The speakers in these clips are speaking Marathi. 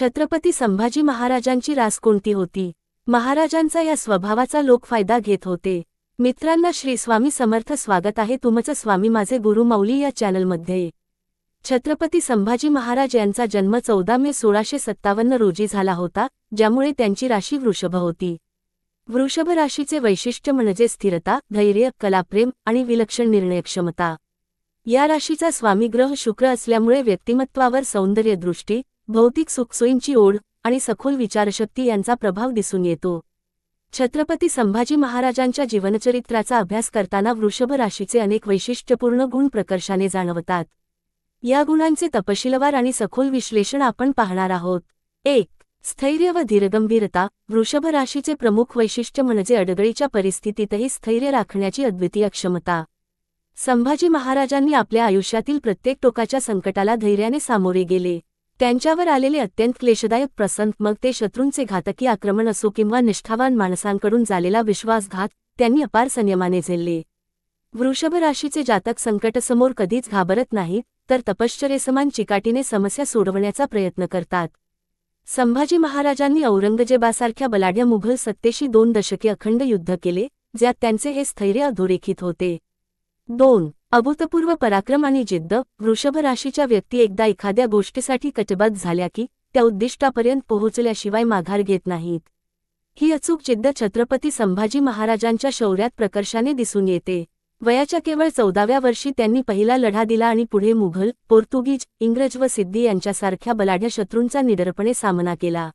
छत्रपती संभाजी महाराजांची रास कोणती होती? महाराजांचा या स्वभावाचा लोक फायदा घेत होते. मित्रांना श्री स्वामी समर्थ स्वागत आहे. तुमचं स्वामी माझे गुरु मौली या चॅनलमध्ये. छत्रपती संभाजी महाराज यांचा जन्म चौदा मे सोळाशे सत्तावन्न रोजी झाला होता ज्यामुळे त्यांची राशी वृषभ होती. वृषभ राशीचे वैशिष्ट्य म्हणजे स्थिरता धैर्य कलाप्रेम आणि विलक्षण निर्णयक्षमता या राशीचा स्वामी ग्रह शुक्र असल्यामुळे व्यक्तिमत्वावर सौंदर्यदृष्टी भौतिक सुखसोयींची ओढ आणि सखोल विचारशक्ती यांचा प्रभाव दिसून येतो. छत्रपती संभाजी महाराजांच्या जीवनचरित्राचा अभ्यास करताना वृषभ राशीचे अनेक वैशिष्ट्यपूर्ण गुण प्रकर्षाने जाणवतात. या गुणांचे तपशीलवार आणि सखोल विश्लेषण आपण पाहणार आहोत. एक स्थैर्य व धीरगंभीरता. वृषभ राशीचे प्रमुख वैशिष्ट्य म्हणजे अडगळीच्या परिस्थितीतही स्थैर्य राखण्याची अद्वितीय क्षमता. संभाजी महाराजांनी आपल्या आयुष्यातील प्रत्येक टोकाच्या संकटाला धैर्याने सामोरे गेले. त्यांच्यावर आलेले अत्यंत क्लेशदायक प्रसंग मग ते शत्रूंचे घातकी आक्रमण असो किंवा निष्ठावान माणसांकडून झालेला विश्वासघात त्यांनी अपार संयमाने झेलले. वृषभ राशीचे जातक संकटसमोर कधीच घाबरत नाहीत तर तपश्चर्यसमान चिकाटीने समस्या सोडवण्याचा प्रयत्न करतात. संभाजी महाराजांनी औरंगजेबासारख्या बलाढ्य मुघल सत्तेशी दोन दशके अखंड युद्ध केले ज्यात त्यांचे हे स्थैर्य अधोरेखित होते. दोन अभूतपूर्व पराक्रम आणि जिद्द वृषभ राशीच्या व्यक्ती एकदा एखाद्या गोष्टीसाठी कटबद्ध झाल्या की त्या उद्दिष्टापर्यंत पोहोचल्याशिवाय माघार घेत नाहीत. ही अचूक जिद्द छत्रपती संभाजी महाराजांच्या शौर्यात प्रकर्षाने दिसून येते. वयाच्या केवळ चौदाव्या वर्षी त्यांनी पहिला लढा दिला आणि पुढे मुघल पोर्तुगीज इंग्रज व सिद्धी यांच्यासारख्या बलाढ्य शत्रूंचा निडरपणे सामना केला.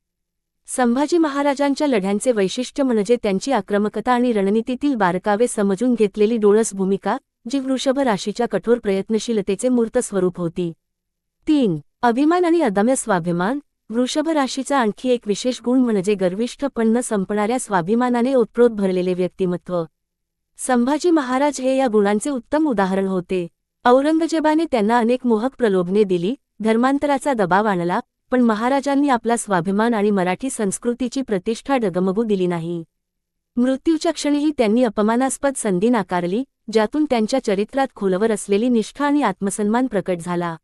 संभाजी महाराजांच्या लढ्यांचे वैशिष्ट्य म्हणजे त्यांची आक्रमकता आणि रणनीतीतील बारकावे समजून घेतलेली डोळस भूमिका जी वृषभ राशीच्या कठोर प्रयत्नशीलतेचे मूर्त स्वरूप होती. तीन अभिमान आणि अदम्य स्वाभिमान. वृषभ राशीचा आणखी एक विशेष गुण म्हणजे गर्विष्ठ पण न संपणाऱ्या स्वाभिमानाने ओतप्रोत भरलेले व्यक्तिमत्व. संभाजी महाराज हे या गुणांचे उत्तम उदाहरण होते. औरंगजेबाने त्यांना अनेक मोहक प्रलोभने दिली धर्मांतराचा दबाव आणला पण महाराजांनी आपला स्वाभिमान आणि मराठी संस्कृतीची प्रतिष्ठा डगमगू दिली नाही. मृत्यूच्या क्षणीही त्यांनी अपमानास्पद संधी नाकारली ज्यातून त्यांच्या चरित्रात खोलवर असलेली निष्ठा आणि आत्मसन्मान प्रकट झाला.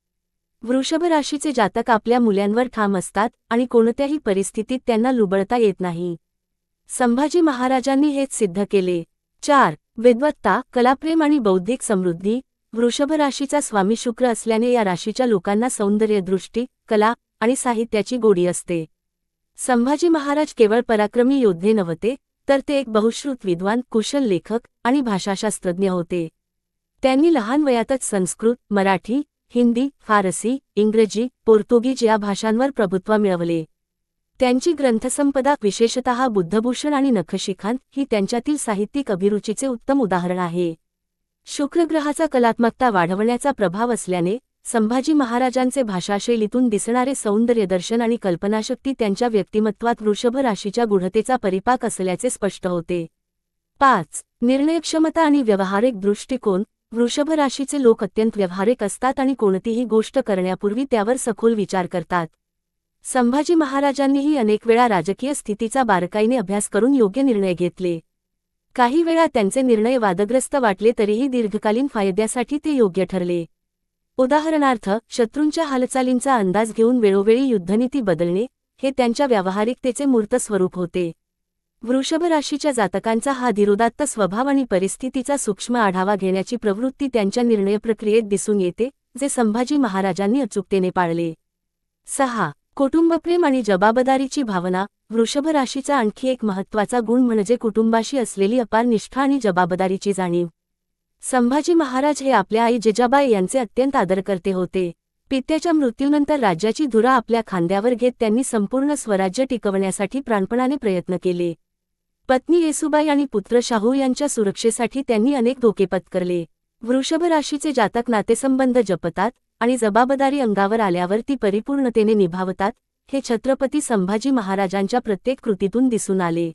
वृषभ राशीचे जातक आपल्या मुल्यांवर ठाम असतात आणि कोणत्याही परिस्थितीत त्यांना लुबळता येत नाही. संभाजी महाराजांनी हेच सिद्ध केले. चार विद्वत्ता कलाप्रेम आणि बौद्धिक समृद्धी. वृषभ राशीचा स्वामी शुक्र असल्याने या राशीच्या लोकांना सौंदर्यदृष्टी कला आणि साहित्याची गोडी असते. संभाजी महाराज केवळ पराक्रमी योद्धे नव्हते तर ते एक बहुश्रुत विद्वान कुशल लेखक आणि भाषाशास्त्रज्ञ होते. त्यांनी लहान वयातच संस्कृत मराठी हिंदी फारसी इंग्रजी पोर्तुगीज या भाषांवर प्रभुत्व मिळवले. त्यांची ग्रंथसंपदा विशेषतः बुद्धभूषण आणि नखशिखांत ही त्यांच्यातील साहित्यिक अभिरुचीचे उत्तम उदाहरण आहे. शुक्रग्रहाचा कलात्मकता वाढवण्याचा प्रभाव असल्याने संभाजी महाराजांचे भाषाशैलीतून दिसणारे सौंदर्यदर्शन आणि कल्पनाशक्ती त्यांच्या व्यक्तिमत्वात वृषभ राशीच्या गुढतेचा परिपाक असल्याचे स्पष्ट होते. पाच. निर्णयक्षमता आणि व्यावहारिक दृष्टिकोन. वृषभ राशीचे लोक अत्यंत व्यावहारिक असतात आणि कोणतीही गोष्ट करण्यापूर्वी त्यावर सखोल विचार करतात. संभाजी महाराजांनीही अनेक वेळा राजकीय स्थितीचा बारकाईने अभ्यास करून योग्य निर्णय घेतले. काही वेळा त्यांचे निर्णय वादग्रस्त वाटले तरीही दीर्घकालीन फायद्यासाठी ते योग्य ठरले. उदाहरणार्थ शत्रूंच्या हालचालींचा अंदाज घेऊन वेळोवेळी युद्धनीती बदलणे हे त्यांच्या व्यावहारिकतेचे मूर्त स्वरूप होते. वृषभ राशीच्या जातकांचा हा धीरोदात्त स्वभाव आणि परिस्थितीचा सूक्ष्म आढावा घेण्याची प्रवृत्ती त्यांच्या निर्णय प्रक्रियेत दिसून येते जे संभाजी महाराजांनी अचूकतेने पाळले. सहा. कुटुंबप्रेम आणि जबाबदारीची भावना वृषभ राशीचा आणखी एक महत्त्वाचा गुण म्हणजे कुटुंबाशी असलेली अपार निष्ठा आणि जबाबदारीची जाणीव. संभाजी महाराज हे आपल्या आई जिजाबाई यांचे अत्यंत आदरकर्ते होते. पित्याच्या मृत्यूनंतर राज्याची धुरा आपल्या खांद्यावर घेत त्यांनी संपूर्ण स्वराज्य टिकवण्यासाठी प्राणपणाने प्रयत्न केले. पत्नी येसुबाई आणि पुत्र शाहू यांच्या सुरक्षेसाठी त्यांनी अनेक धोके पत्करले. वृषभ राशीचे जातक नातेसंबंध जपतात आणि जबाबदारी अंगावर आल्यावर ती परिपूर्णतेने निभावतात हे छत्रपती संभाजी महाराजांच्या प्रत्येक कृतीतून दिसून आले.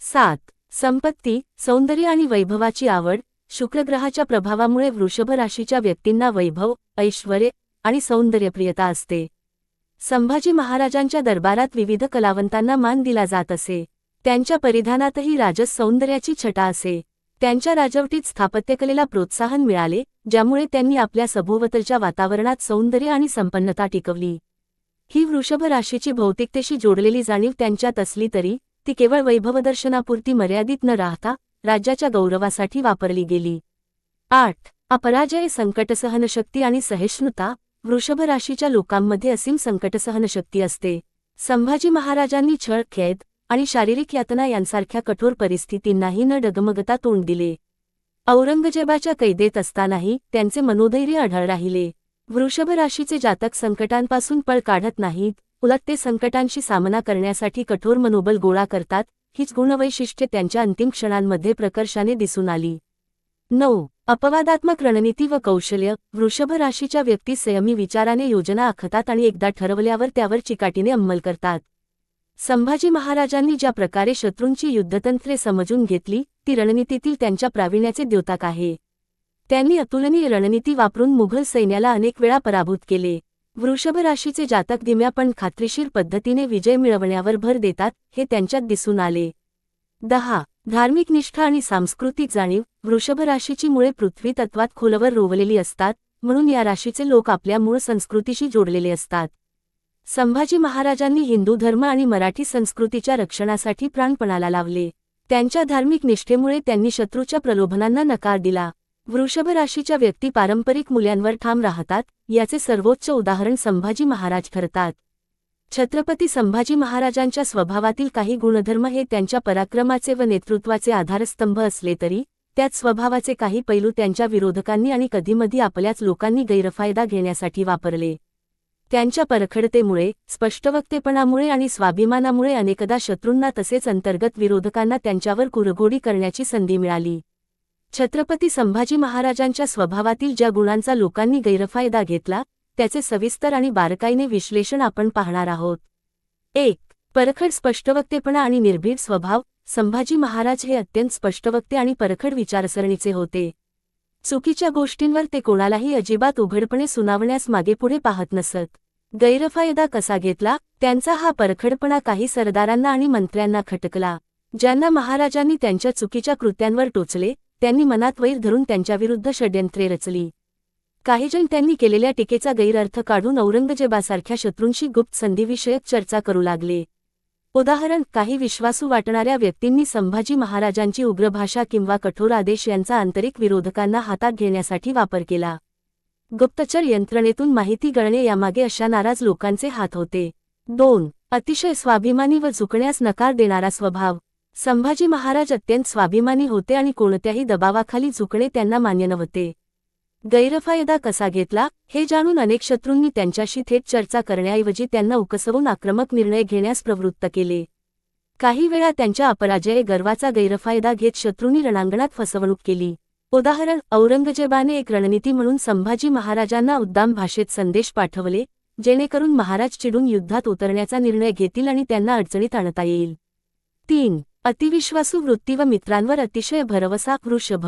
सात. संपत्ती सौंदर्य आणि वैभवाची आवड शुक्रग्रहाच्या प्रभावामुळे वृषभ राशीच्या व्यक्तींना वैभव ऐश्वर्य आणि सौंदर्यप्रियता असते. संभाजी महाराजांच्या दरबारात विविध कलावंतांना मान दिला जात असे. त्यांच्या परिधानातही राजस सौंदर्याची छटा असे. त्यांच्या राजवटीत स्थापत्यकलेला प्रोत्साहन मिळाले ज्यामुळे त्यांनी आपल्या सभोवतलच्या वातावरणात सौंदर्य आणि संपन्नता टिकवली. ही वृषभ राशीची भौतिकतेशी जोडलेली जाणीव त्यांच्यात असली तरी ती केवळ वैभवदर्शनापुरती मर्यादित न राहता राज्याच्या गौरवासाठी वापरली गेली. आठ. अपराजय संकटसहनशक्ती आणि सहिष्णुता वृषभ राशीच्या लोकांमध्ये असीम संकटसहनशक्ती असते. संभाजी महाराजांनी छळ खेद आणि शारीरिक यातना यांसारख्या कठोर परिस्थितींनाही न डगमगता तोंड दिले. औरंगजेबाच्या कैदेत असतानाही त्यांचे मनोधैर्य आढळ राहिले. वृषभ राशीचे जातक संकटांपासून पळ काढत नाहीत उलट ते संकटांशी सामना करण्यासाठी कठोर मनोबल गोळा करतात हीच गुणवैशिष्ट्ये त्यांच्या अंतिम क्षणांमध्ये प्रकर्षाने दिसून आली. नऊ. अपवादात्मक रणनीती व कौशल्य. वृषभ राशीच्या व्यक्ती संयमी विचाराने योजना आखतात आणि एकदा ठरवल्यावर त्यावर चिकाटीने अंमल करतात. संभाजी महाराजांनी ज्या प्रकारे शत्रूंची युद्धतंत्रे समजून घेतली ती रणनीतीतील त्यांच्या प्रावीण्याचे द्योतक आहे. त्यांनी अतुलनीय रणनीती वापरून मुघल सैन्याला अनेक वेळा पराभूत केले. वृषभ राशीचे जातक धीम्या पण खात्रीशीर पद्धतीने विजय मिळवण्यावर भर देतात हे त्यांच्यात दिसून आले. दहा. धार्मिक निष्ठा आणि सांस्कृतिक जाणीव. वृषभ राशीची मुळे पृथ्वी तत्वात खोलवर रोवलेली असतात म्हणून या राशीचे लोक आपल्या मूळ संस्कृतीशी जोडलेले असतात. संभाजी महाराजांनी हिंदू धर्म आणि मराठी संस्कृतीच्या रक्षणासाठी प्राणपणाला लावले. त्यांच्या धार्मिक निष्ठेमुळे त्यांनी शत्रूच्या प्रलोभनांना नकार दिला. वृषभ राशीच्या व्यक्ती पारंपरिक मूल्यांवर ठाम राहतात याचे सर्वोच्च उदाहरण संभाजी महाराज ठरतात. छत्रपती संभाजी महाराजांच्या स्वभावातील काही गुणधर्म हे त्यांच्या पराक्रमाचे व नेतृत्वाचे आधारस्तंभ असले तरी त्यात स्वभावाचे काही पैलू त्यांच्या विरोधकांनी आणि कधीमधी आपल्याच लोकांनी गैरफायदा घेण्यासाठी वापरले. त्यांच्या परखडतेमुळे स्पष्टवक्तेपणामुळे आणि स्वाभिमानामुळे अनेकदा शत्रूंना तसेच अंतर्गत विरोधकांना त्यांच्यावर कुरघोडी करण्याची संधी मिळाली. छत्रपती संभाजी महाराजांच्या स्वभावातील ज्या गुणांचा लोकांनी गैरफायदा घेतला त्याचे सविस्तर आणि बारकाईने विश्लेषण आपण पाहणार आहोत. एक परखड स्पष्टवक्तेपणा आणि निर्भीड स्वभाव. संभाजी महाराज हे अत्यंत स्पष्टवक्ते आणि परखड विचारसरणीचे होते. चुकीच्या गोष्टींवर ते कोणालाही अजिबात उघडपणे सुनावण्यास मागेपुढे पाहत नसत. गैरफायदा कसा घेतला त्यांचा हा परखडपणा काही सरदारांना आणि मंत्र्यांना खटकला ज्यांना महाराजांनी त्यांच्या चुकीच्या कृत्यांवर टोचले त्यांनी मनात वैर धरून त्यांच्याविरुद्ध षड्यंत्रे रचली. काहीजण त्यांनी केलेल्या टीकेचा गैरअर्थ काढून औरंगजेबासारख्या शत्रूंशी गुप्त संधीविषयक चर्चा करू लागले. उदाहरण काही विश्वासू वाटणाऱ्या व्यक्तींनी संभाजी महाराजांची उग्र भाषा किंवा कठोर आदेश यांचा आंतरिक विरोधकांना हातात घेण्यासाठी वापर केला. गुप्तचर यंत्रणेतून माहिती गळणे यामागे अशा नाराज लोकांचे हात होते. दोन अतिशय स्वाभिमानी व झुकण्यास नकार देणारा स्वभाव. संभाजी महाराज अत्यंत स्वाभिमानी होते आणि कोणत्याही दबावाखाली झुकणे त्यांना मान्य नव्हते. गैरफायदा कसा घेतला हे जाणून अनेक शत्रूंनी त्यांच्याशी थेट चर्चा करण्याऐवजी त्यांना उकसवून आक्रमक निर्णय घेण्यास प्रवृत्त केले. काही वेळा त्यांच्या अपराजय गर्वाचा गैरफायदा घेत शत्रूंनी रणांगणात फसवणूक केली. उदाहरण औरंगजेबाने एक रणनीती म्हणून संभाजी महाराजांना उद्दाम भाषेत संदेश पाठवले जेणेकरून महाराज चिडून युद्धात उतरण्याचा निर्णय घेतील आणि त्यांना अडचणीत आणता येईल. तीन अतिविश्वासू वृत्ती व मित्रांवर अतिशय भरवसा वृषभ.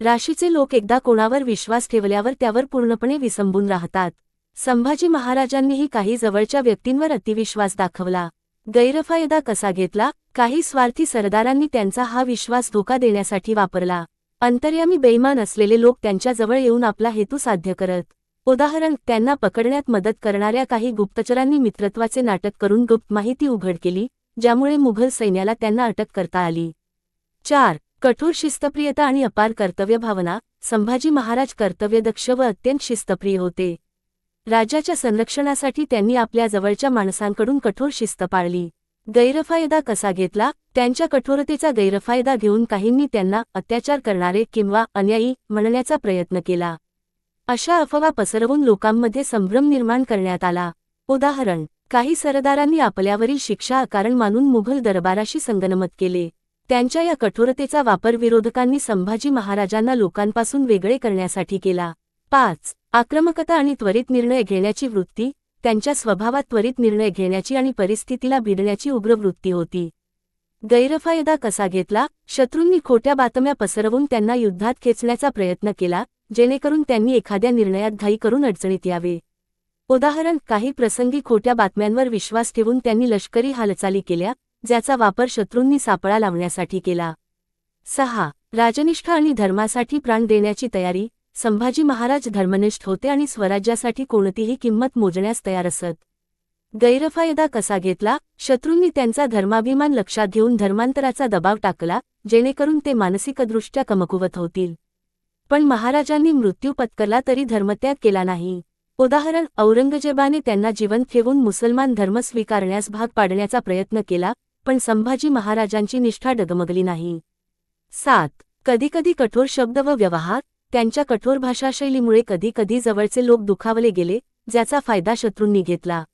राशीचे लोक एकदा कोणावर विश्वास ठेवल्यावर त्यावर पूर्णपणे विसंबून राहतात. संभाजी महाराजांनीही काही जवळच्या व्यक्तींवर अतिविश्वास दाखवला. गैरफायदा कसा घेतला? काही स्वार्थी सरदारांनी त्यांचा हा विश्वास धोका देण्यासाठी वापरला. अंतर्यामी बेईमान असलेले लोक त्यांच्याजवळ येऊन आपला हेतू साध्य करत. उदाहरण त्यांना पकडण्यात मदत करणाऱ्या काही गुप्तचरांनी मित्रत्वाचे नाटक करून गुप्त माहिती उघड केली. ज्यामुळे मुघल सैन्याला त्यांना अटक करता आली. चार. कठोर शिस्तप्रियता आणि अपार कर्तव्यभावना संभाजी महाराज कर्तव्यदक्ष व अत्यंत शिस्तप्रिय होते. राज्याच्या संरक्षणासाठी त्यांनी आपल्या जवळच्या माणसांकडून कठोर शिस्त पाळली. गैरफायदा कसा घेतला? त्यांच्या कठोरतेचा गैरफायदा घेऊन काहींनी त्यांना अत्याचार करणारे किंवा अन्यायी म्हणण्याचा प्रयत्न केला. अशा अफवा पसरवून लोकांमध्ये संभ्रम निर्माण करण्यात आला. उदाहरण. काही सरदारांनी आपल्यावरील शिक्षा अकारण मानून मुघल दरबाराशी संगनमत केले. त्यांच्या या कठोरतेचा वापर विरोधकांनी संभाजी महाराजांना लोकांपासून वेगळे करण्यासाठी केला. पाच आक्रमकता आणि त्वरित निर्णय घेण्याची वृत्ती. त्यांच्या स्वभावात त्वरित निर्णय घेण्याची आणि परिस्थितीला भिडण्याची उग्र वृत्ती होती. गैरफायदा कसा घेतला? शत्रूंनी खोट्या बातम्या पसरवून त्यांना युद्धात खेचण्याचा प्रयत्न केला जेणेकरून त्यांनी एखाद्या निर्णयात घाई करून अडचणीत यावे. उदाहरण काही प्रसंगी खोट्या बातम्यांवर विश्वास ठेवून त्यांनी लष्करी हालचाली केल्या ज्याचा वापर शत्रूंनी सापळा लावण्यासाठी केला. सहा. राजनिष्ठा आणि धर्मासाठी प्राण देण्याची तयारी संभाजी महाराज धर्मनिष्ठ होते आणि स्वराज्यासाठी कोणतीही किंमत मोजण्यास तयार असत. गैरफायदा कसा घेतला? शत्रूंनी त्यांचा धर्माभिमान लक्षात घेऊन धर्मांतराचा दबाव टाकला जेणेकरून ते मानसिकदृष्ट्या कमकुवत होतील. पण महाराजांनी मृत्यू पत्करला तरी धर्मत्याग केला नाही. उदाहरण औरंगजेबाने त्यांना जीवन ठेवून मुसलमान धर्म स्वीकारण्यास भाग पाडण्याचा प्रयत्न केला पण संभाजी महाराजांची निष्ठा डगमगली नाही. सात. कधीकधी कठोर शब्द व व्यवहार त्यांच्या कठोर भाषाशैलीमुळे कधीकधी जवळचे लोक दुखावले गेले ज्याचा फायदा शत्रूंनी घेतला.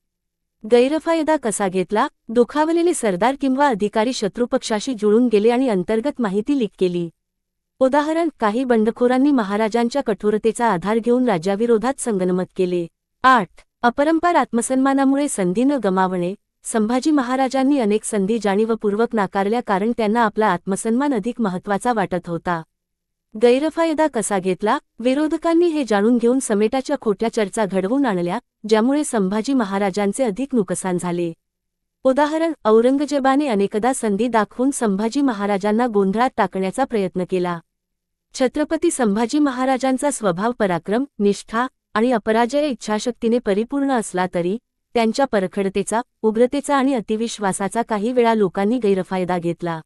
गैरफायदा कसा घेतला? दुखावलेले सरदार किंवा अधिकारी शत्रुपक्षाशी जुळून गेले आणि अंतर्गत माहिती लीक केली. उदाहरण काही बंडखोरांनी महाराजांच्या कठोरतेचा आधार घेऊन राज्याविरोधात संगनमत केले. आठ. अपरंपार आत्मसन्मानामुळे संधी न गमावणे. संभाजी महाराजांनी अनेक संधी जाणीवपूर्वक नाकारल्या कारण त्यांना आपला आत्मसन्मान अधिक महत्त्वाचा वाटत होता. गैरफायदा कसा घेतला? विरोधकांनी हे जाणून घेऊन समेटाच्या खोट्या चर्चा घडवून आणल्या ज्यामुळे संभाजी महाराजांचे अधिक नुकसान झाले. उदाहरण औरंगजेबाने अनेकदा संधी दाखवून संभाजी महाराजांना गोंधळात टाकण्याचा प्रयत्न केला. छत्रपती संभाजी महाराजांचा स्वभाव पराक्रम निष्ठा आणि अपराजय इच्छाशक्तीने परिपूर्ण असला तरी त्यांच्या परखडतेचा उग्रतेचा आणि अतिविश्वासाचा काही वेळा लोकांनी गैरफायदा घेतला.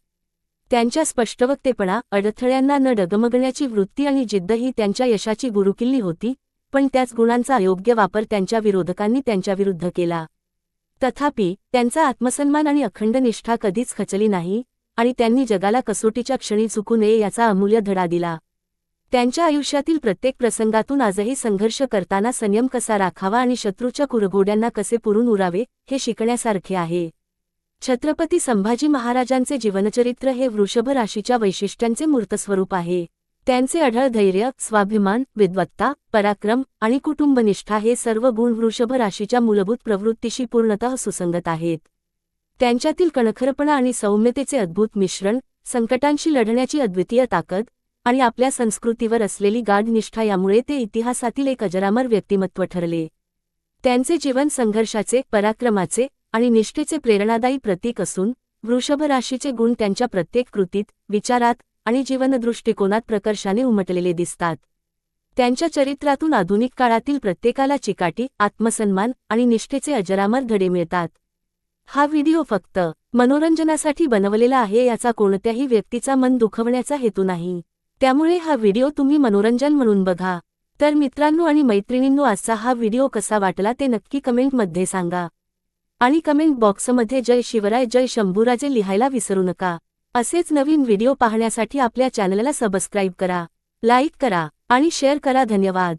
त्यांच्या स्पष्टवक्तेपणा अडथळ्यांना न डगमगण्याची वृत्ती आणि जिद्द ही त्यांच्या यशाची गुरुकिल्ली होती पण त्याच गुणांचा अयोग्य वापर त्यांच्या विरोधकांनी त्यांच्याविरुद्ध केला. तथापि त्यांचा आत्मसन्मान आणि अखंड निष्ठा कधीच खचली नाही आणि त्यांनी जगाला कसोटीच्या क्षणी चुकू नये याचा अमूल्य धडा दिला. त्यांच्या आयुष्यातील प्रत्येक प्रसंगातून आजही संघर्ष करताना संयम कसा राखावा आणि शत्रूच्या कुरघोड्यांना कसे पुरून उरावे हे शिकण्यासारखे आहे. छत्रपती संभाजी महाराजांचे जीवनचरित्र हे वृषभ राशीच्या वैशिष्ट्यांचे मूर्तस्वरूप आहे. त्यांचे अढळ धैर्य स्वाभिमान विद्वत्ता पराक्रम आणि कुटुंबनिष्ठा हे सर्व गुण वृषभ राशीच्या मूलभूत प्रवृत्तीशी पूर्णतः सुसंगत आहेत. त्यांच्यातील कणखरपणा आणि सौम्यतेचे अद्भुत मिश्रण संकटांशी लढण्याची अद्वितीय ताकद आणि आपल्या संस्कृतीवर असलेली गाढ निष्ठा यामुळे ते इतिहासातील एक अजरामर व्यक्तिमत्व ठरले. त्यांचे जीवन संघर्षाचे पराक्रमाचे आणि निष्ठेचे प्रेरणादायी प्रतीक असून वृषभ राशीचे गुण त्यांच्या प्रत्येक कृतीत विचारात आणि जीवनदृष्टिकोनात प्रकर्षाने उमटलेले दिसतात. त्यांच्या चरित्रातून आधुनिक काळातील प्रत्येकाला चिकाटी आत्मसन्मान आणि निष्ठेचे अजरामर धडे मिळतात. हा व्हिडिओ फक्त मनोरंजनासाठी बनवलेला आहे याचा कोणत्याही व्यक्तीचा मन दुखवण्याचा हेतू नाही. त्यामुळे हा व्हिडिओ तुम्ही मनोरंजन म्हणून बघा. तर मित्रांनो आणि मैत्रिणींनो आजचा हा व्हिडिओ कसा वाटला ते नक्की कमेंटमध्ये सांगा. आणि कमेंट बॉक्समध्ये जय शिवराय जय शंभूराजे लिहायला विसरू नका. असेच नवीन व्हिडिओ पाहण्यासाठी आपल्या चॅनलला सबस्क्राईब करा लाईक करा आणि शेअर करा. धन्यवाद.